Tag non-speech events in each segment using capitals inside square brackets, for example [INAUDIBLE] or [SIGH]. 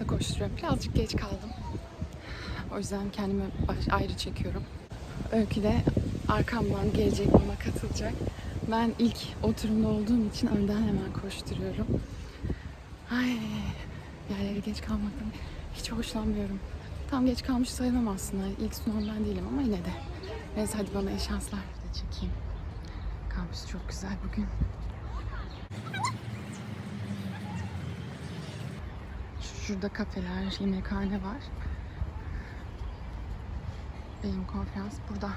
konferansa koşturuyorum. Birazcık geç kaldım. O yüzden kendimi ayrı çekiyorum. Öykü de arkamdan gelecek bana katılacak. Ben ilk oturumda olduğum için önden hemen koşturuyorum. Ay, yerlere geç kalmaktan hiç hoşlanmıyorum. Tam geç kalmış sayılmam aslında. İlk sunan ben değilim ama yine de. Neyse hadi bana iyi şanslar. Çekeyim. Kampüs çok güzel bugün. Şurada kafeler, yemekhane var. Benim konferans burada.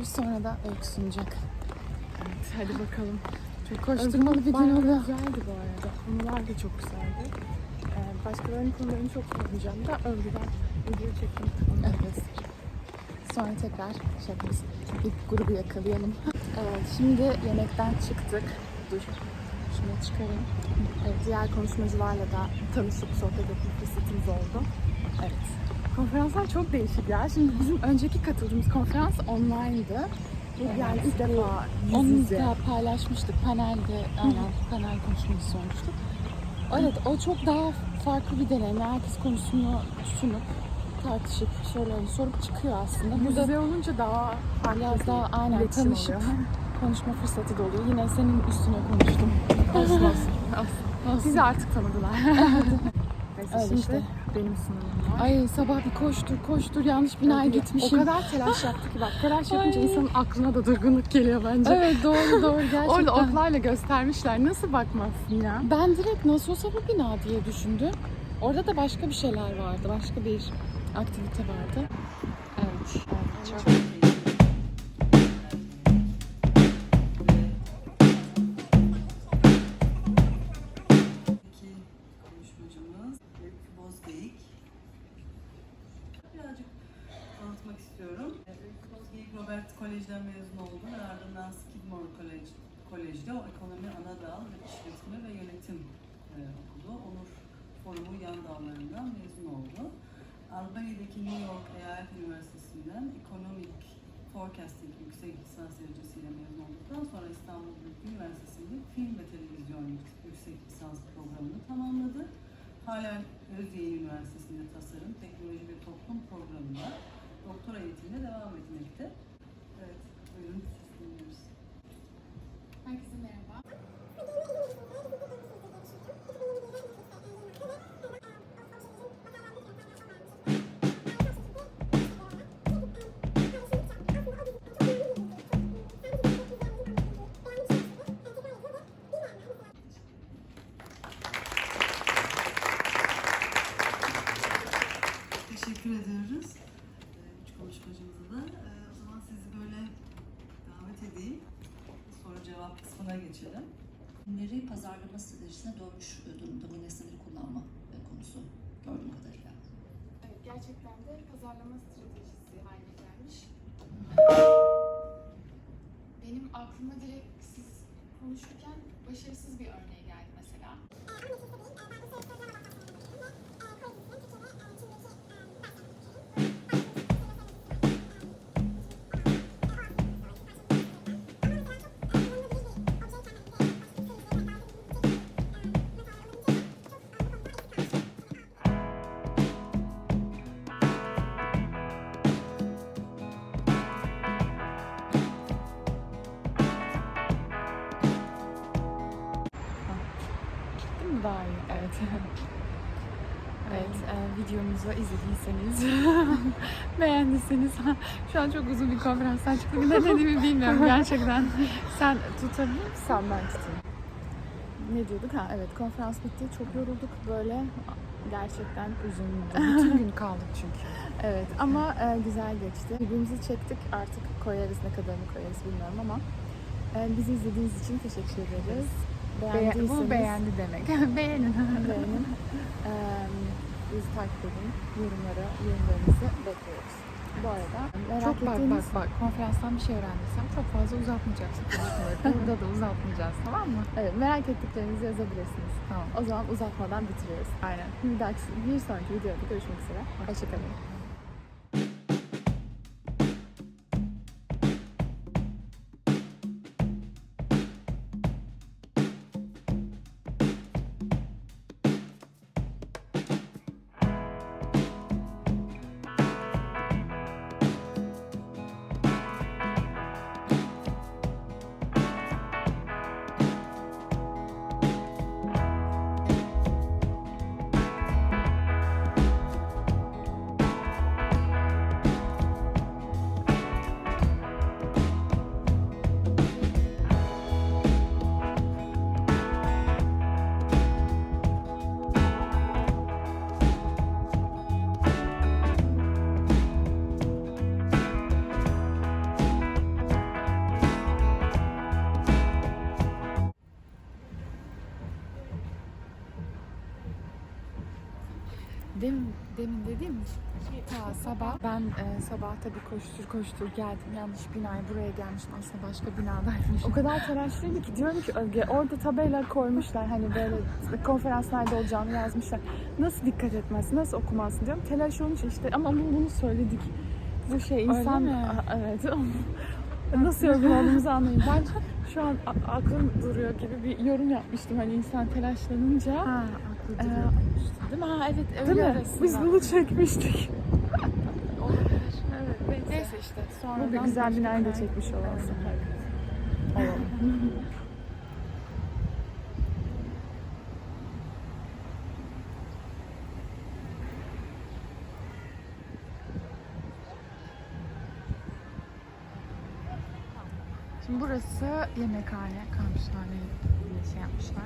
Gidiyoruz. Sonra da öykü sunacak. Hadi bakalım. Çok koşturmalı bir gün oluyor. güzeldi bu arada. Konular da çok güzeldi. Ee, başkalarının konularını çok sormayacağım da önceden video çektim. Da Evet. Sonra tekrar şey yaparız. Bir grubu yakalayalım. Evet, şimdi yemekten çıktık. Dur. Şunu çıkarayım. Diğer konuşmacılarla da tanışıp sohbet etme fırsatımız oldu. Evet. Konferanslar çok değişik ya. Şimdi bizim önceki katıldığımız konferans online'dı. Evet, yani ilk defa yüz Onu yüze. da paylaşmıştık. Panelde, aynen panel konuşması olmuştu. Evet, o çok daha farklı bir deneyim. Herkes konusunu sunup, tartışıp, sorularını sorup çıkıyor aslında. Yüz yüze olunca daha farklı biraz bir daha aynen tanışıp oluyor. konuşma fırsatı da oluyor. Yine senin üstüne konuştum. olsun olsun. Olsun. [LAUGHS] Bizi artık tanıdılar. [LAUGHS] Neyse Öyle şimdi işte. benim sınavım var. Ay sabah bir koştur koştur yanlış binaya Hadi. gitmişim. O kadar telaş yaptı ki bak telaş yapınca Ay. insanın aklına da durgunluk geliyor bence. Evet doğru doğru [LAUGHS] gerçekten. Orada oklarla göstermişler. Nasıl bakmazsın ya? Ben direkt nasıl olsa bu bina diye düşündüm. Orada da başka bir şeyler vardı. Başka bir aktivite vardı. Evet. evet çok Robert Kolej'den mezun oldu ve ardından Skidmore Kolej, Kolej'de o ekonomi ana dal ve işletme ve yönetim e, okudu. Onur Forumu yan dallarından mezun oldu. Albanya'daki New York Eyalet Üniversitesi'nden Economic Forecasting yüksek lisans derecesiyle mezun olduktan sonra İstanbul Büyük Üniversitesi'nde film ve televizyon yüksek lisans programını tamamladı. Halen Özyeğin Üniversitesi'nde tasarım, teknoloji ve toplum programında doktora eğitimine devam etmekte. Teşekkür ediyoruz. Ee, Üç konuşmacımıza da. Ee, O zaman sizi böyle davet edeyim. Cevap kısmına geçelim. Ürünleri pazarlama stratejisine dönmüş durumda bu nesneleri kullanma e, konusu gördüğüm kadarıyla. Evet, gerçekten de pazarlama stratejisi haline gelmiş. Benim aklıma direkt siz konuşurken başarısız bir örneği Değil mi daha iyi? Evet. [LAUGHS] Evet, e, videomuzu izlediyseniz, [LAUGHS] beğendiyseniz, [LAUGHS] şu an çok uzun bir konferanstan çıktım. Ne dediğimi bilmiyorum gerçekten. Sen tutabilir misin? Sen ben tutayım. Ne diyorduk? Ha evet, konferans bitti. Çok yorulduk böyle. Gerçekten uzundu. Bütün gün kaldık çünkü. Evet ama e, güzel geçti. Birbirimizi çektik. Artık koyarız ne kadarını koyarız bilmiyorum ama e, bizi izlediğiniz için teşekkür ederiz. Beğendiyseniz, Bu beğendi demek. [LAUGHS] Beğenin. beğenin. Ee, bizi takip edin. Yorumlara, yorumlarınızı bekliyoruz. Bu arada merak Çok bak ettiğiniz... bak bak konferanstan bir şey öğrendiysem çok fazla uzatmayacaksın konuşmaları. [LAUGHS] Burada da uzatmayacağız tamam mı? Evet, merak ettiklerinizi yazabilirsiniz. Tamam. O zaman uzatmadan bitiriyoruz. Aynen. Bir, dahaki, bir sonraki videoda görüşmek üzere. Hoşçakalın. Demin dediğim ta sabah ben e, sabah tabii koştur koştur geldim. Yanlış binaya buraya gelmişim. Aslında başka binadaymış. O kadar telaşlıydı ki diyorum ki Özge orada tabela koymuşlar hani böyle konferanslarda olacağını yazmışlar. Nasıl dikkat etmezsin, nasıl okumazsın diyorum. Telaş olmuş işte ama bunu, bunu söyledik. Bu şey insan... mi? A- evet. [LAUGHS] nasıl yorgun olduğumuzu anlayın. Ben şu an aklım duruyor gibi bir yorum yapmıştım hani insan telaşlanınca. Ha, duruyor Değil mi? Ha evet öyle Değil mi? arasında. Biz bunu çekmiştik. [LAUGHS] Olabilir. Evet, neyse. Neyse işte sonra Bu bir güzel binayı da çekmiş olalım. Olalım. Şimdi burası yemekhane, kampüshane diye şey yapmışlar.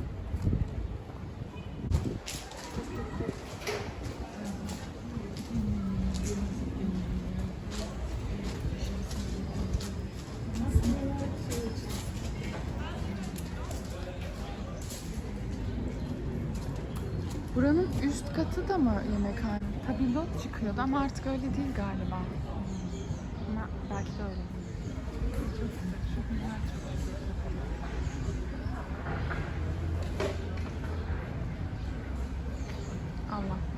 Buranın üst katı da mı yemekhane? Tabildot çıkıyordu ama artık öyle değil galiba. Ama belki de öyle. Çok güzel, çok güzel. Allah.